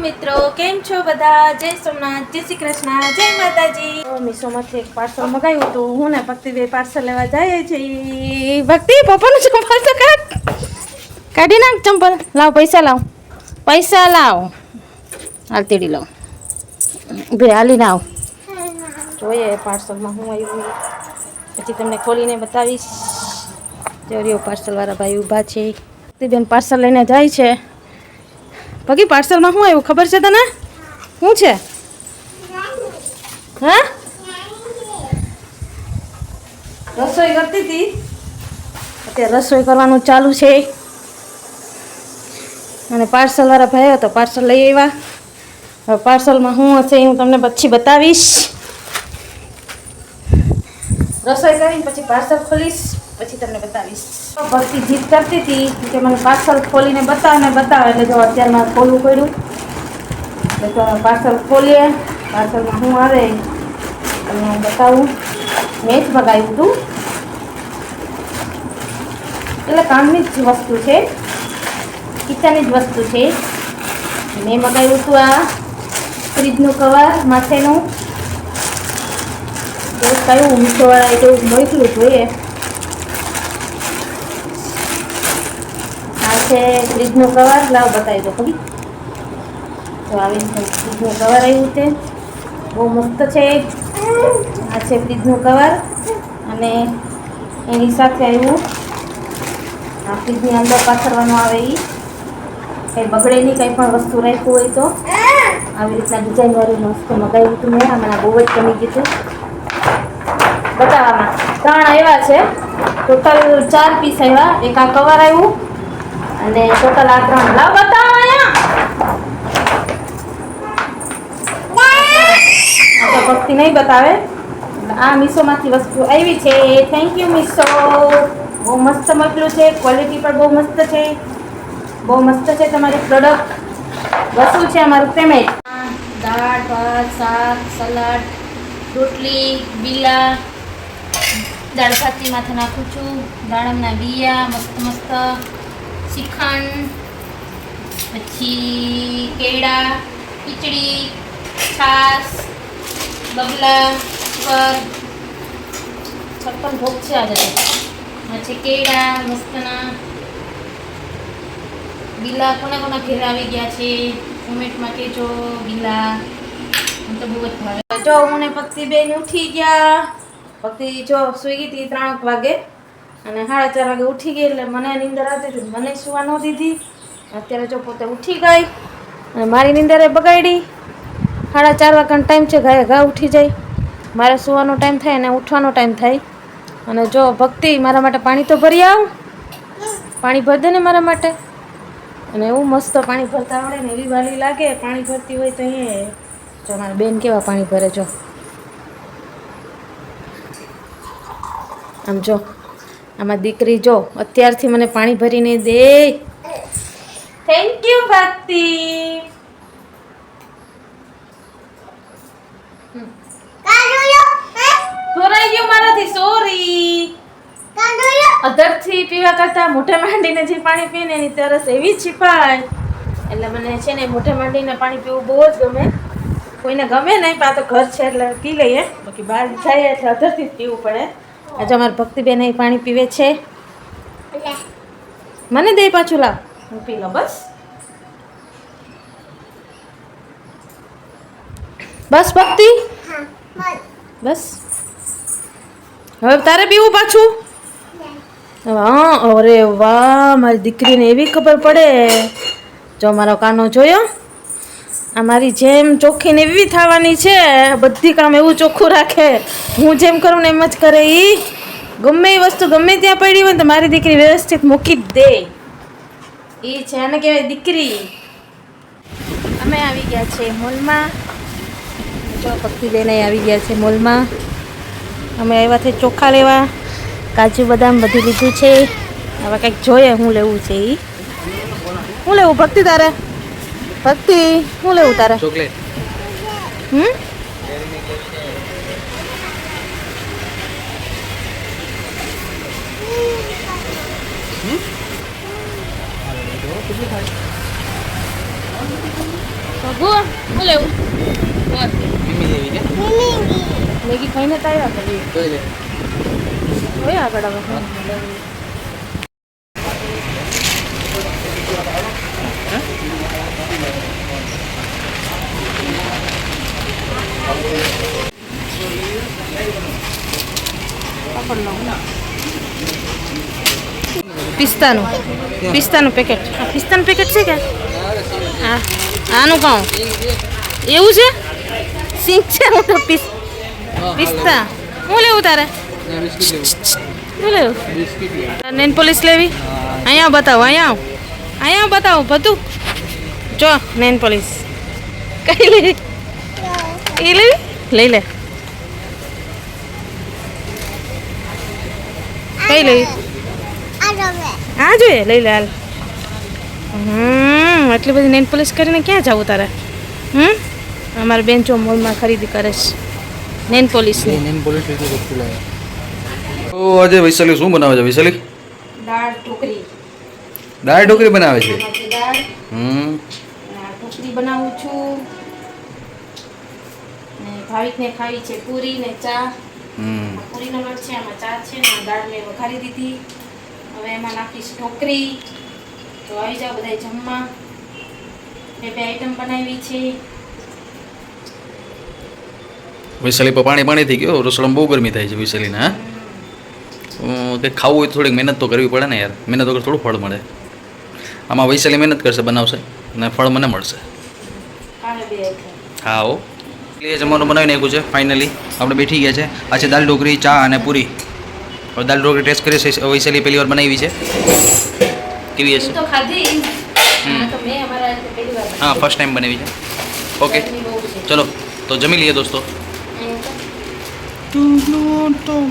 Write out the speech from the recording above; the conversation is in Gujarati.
મિત્રો, કેમ છો બધા? જય સોમનાથ, જય શ્રી કૃષ્ણ, જય માતાજી. મીશોમાંથી એક પાર્સલ મગાવ્યું હતું. હું ને ભક્તિ બે પાર્સલ લેવા જઈએ છીએ. ભક્તિ, પપ્પાનું ચંપલ તો કાઢ? કાઢી નાખ ચંપલ. લાવ, પૈસા લાવ. પૈસા લાવ. હાલતીડી લાવ બે, હાલીને આવ. જોઈએ પાર્સલમાં હું આવ્યું પછી તમને ખોલીને બતાવીશ. જોરિયો પાર્સલવાળા ભાઈ ઊભા છે. બેન પાર્સલ લઈને જાય છે. પગી પાર્સલમાં શું આવ્યું? ખબર છે તને? શું છે? હા? રસોઈ કરતી હતી. અત્યારે રસોઈ કરવાનું ચાલુ છે. અને પાર્સલવાળા ભાઈ હતો પાર્સલ લઈ આવ્યા. હવે પાર્સલમાં શું હશે હું તમને પછી બતાવીશ. રસોઈ કરીને પછી પાર્સલ ખોલીશ. પછી તમને બતાવીશ. ભક્તિ જીત કરતી હતી. કે મને પાર્સલ ખોલીને બતાવે બતાવ. એટલે જો અત્યારે મારે ખોલવું પડ્યું. એટલે તો પાર્સલ ખોલીએ. પાર્સલમાં શું આવે તમને હું બતાવું. મેં જ મગાવ્યું હતું. એટલે કામની જ વસ્તુ છે. કિચનની જ વસ્તુ છે. મેં મગાવ્યું હતું આ ફ્રીજનું કવર, માથેનું. કયું મીઠોવાળા એ તો મોકલું જોઈએ. છે ફ્રીજનું કવર લાવ બતાવી દો ખરી તો આવી ફ્રીજનું કવર આવ્યું છે બહુ મસ્ત છે આ છે ફ્રીજનું કવર અને એની સાથે આવ્યું. આ ફ્રીજની અંદર પાથરવાનું આવે એ કંઈ બગડે નહીં, કંઈ પણ વસ્તુ રાખ્યું હોય તો. આવી રીતના ડિઝાઇનવાળું મસ્ત મગાવ્યું હતું મેં. મને બહુ જ ગમી ગયું હતું. બતાવવામાં. ત્રણ આવ્યા છે. ટોટલ ચાર પીસ આવ્યા. એક આ કવર આવ્યું. અને ટોટલ આ ત્રણ. લાવ બતાવો અહીંયા. તો ભક્તિ નહીં બતાવે. આ મીશોમાંથી વસ્તુ આવી છે. Thank you Meesho. બહુ મસ્ત મોકલું છે. ક્વોલિટી પણ બહુ મસ્ત છે. બહુ મસ્ત છે તમારી પ્રોડક્ટ વસ્તુ છે અમારું પેમેન્ટ દાળ, ભાત, શાક, સલાડ, રોટલી, બીલા, દાળ ભાતી માથે નાખું છું. દાડમના બીયા, મસ્ત મસ્ત. શ્રીખંડ, પછી કેળા, ખીચડી છાસ બગલા પર છપ્પન ભોગ છે આજે પછી કેળા, મસ્તના. બીલા કોના કોના ઘેર આવી ગયા છે? કોમેન્ટમાં કહેજો, બીલા. તો બહુ જ ભાવે. જો હું ને ભક્તિ બેન ઉઠી ગયા. ભક્તિ જો સુઈ ગઈ હતી ત્રણ વાગે. અને સાડા ચાર વાગે ઉઠી ગઈ એટલે મને નીંદર આવતી હતી. મને સુવા ન દીધી. અત્યારે જો પોતે ઉઠી ગઈ અને મારી નીંદરે બગાડી. સાડા ચાર વાગ્યાનો ટાઈમ છે, ગાય ઘા ઉઠી જાય. મારે સુવાનો ટાઈમ થાય અને ઉઠવાનો ટાઈમ થાય. અને જો ભક્તિ મારા માટે પાણી તો ભરી આવ. પાણી ભર દે ને મારા માટે. અને એવું મસ્ત પાણી ભરતા આવડે ને એવી વાલી લાગે, પાણી ભરતી હોય તો એ. જો મારા બેન કેવા પાણી ભરે જો. આમ જો. આમાં દીકરી જો, અત્યારથી મને પાણી ભરીને દે. થેન્ક યુ ભક્તિ. થોરાઈ ગયું મારાથી સોરી અધરથી પીવા કરતાં મોઢે માંડીને જે પાણી પીને એની તરસ એવી છીપાય. એટલે મને છે ને મોઢે માંડીને પાણી પીવું બહુ જ ગમે. કોઈને ગમે નહીં પા તો ઘર છે એટલે પી લઈએ. બાકી બહાર જાય એટલે અધરથી જ પીવું પડે. આજે અમારે ભક્તિબેન એ પાણી પીવે છે. મને દે પાછું લાવ. હું પી લો બસ. બસ ભક્તિ? બસ. હવે તારે પીવું પાછું? હા, અરે વાહ, મારી દીકરીને એવી ખબર પડે. જો મારો કાનો જોયો. આ મારી જેમ ચોખ્ખી ને એવી થવાની છે, બધી કામ એવું ચોખ્ખું રાખે. હું જેમ કરું ને એમ જ કરે એ ગમે એ વસ્તુ ગમે ત્યાં પડી હોય ને તો મારી દીકરી વ્યવસ્થિત મૂકી જ દે. એ છે આને કહેવાય દીકરી. અમે આવી ગયા છે મોલમાં. જો ભક્તિબેન આવી ગયા છે મોલમાં. અમે આવ્યા છે ચોખા લેવા. કાજુ બદામ બધું લીધું છે. હવે કંઈક જોઈએ હું લેવું છે એ હું લેવું, ભક્તિ તારે? ભક્તિ શું લેવું તારે? ચોકલેટ. હમ? ભગુ શું લેવું? મીમી લેવી કે મેગી ખાઈને તો આવ્યા કરી આગળ હવે પિસ્તાનું. પિસ્તાનું પેકેટ પિસ્તાનું પેકેટ છે કે? હા આનું કહું એવું છે? સિંક છે પિસ્તા. હું લેવું તારે? શું લેવું? નેન પોલીસ લેવી? અહીંયા બતાવો, અહીંયા આવ. અહીંયા બતાવો, બધું. જો, નેન પોલીસ. કઈ લેવી? એ લેવી? લઈ લે. કઈ લેવી? આ જોઈએ લઈ લે હાલ. હમ આટલી બધી નેન પોલીસ કરીને ક્યાં જવું તારે? હમ? અમારે બેન્ચો મોલમાં ખરીદી કરે છે. નેન પોલીસની નેન લાવે. તો આજે વૈશાલી શું બનાવે છે વૈશાલી? દાળ ઢોકરી દાળ ઢોકરી બનાવે છે? હમ. આ ઢોકળી બનાવું છું. ને ભાવિકને ખાવી છે પૂરી ને ચા. હમ. પૂરી પૂરીનો લોટ છે આમાં ચા છે ને દાળ મેં વઘારી દીધી. હવે એમાં નાખીશ ઢોકરી તો આવી જાઓ બધા જમવા. બે બે આઈટમ બનાવી છે. વૈશાલી પર પાણી પાણી થઈ ગયો. રસોડામાં બહુ ગરમી થાય છે વૈશાલીને હા? કંઈક ખાવું હોય તો થોડીક મહેનત તો કરવી પડે ને યાર. મહેનત વગર થોડું ફળ મળે. આમાં વૈશાલી મહેનત કરશે બનાવશે ને ફળ મને મળશે. હા ઓ એટલે જમવાનું બનાવી નાખ્યું છે ફાઇનલી આપણે બેઠી ગયા છે. આ છે દાલ ઢોકરી ચા અને પૂરી. હવે દાલ ઢોકળી ટેસ્ટ કરી છે વૈશાલી પહેલી વાર બનાવી છે. કેવી હશે? તો ખાધી? આ તો મેં અમારા હાથે પહેલી વાર હા ફર્સ્ટ ટાઈમ બનાવી છે. ઓકે ચલો તો જમી લઈએ દોસ્તો. તું તો-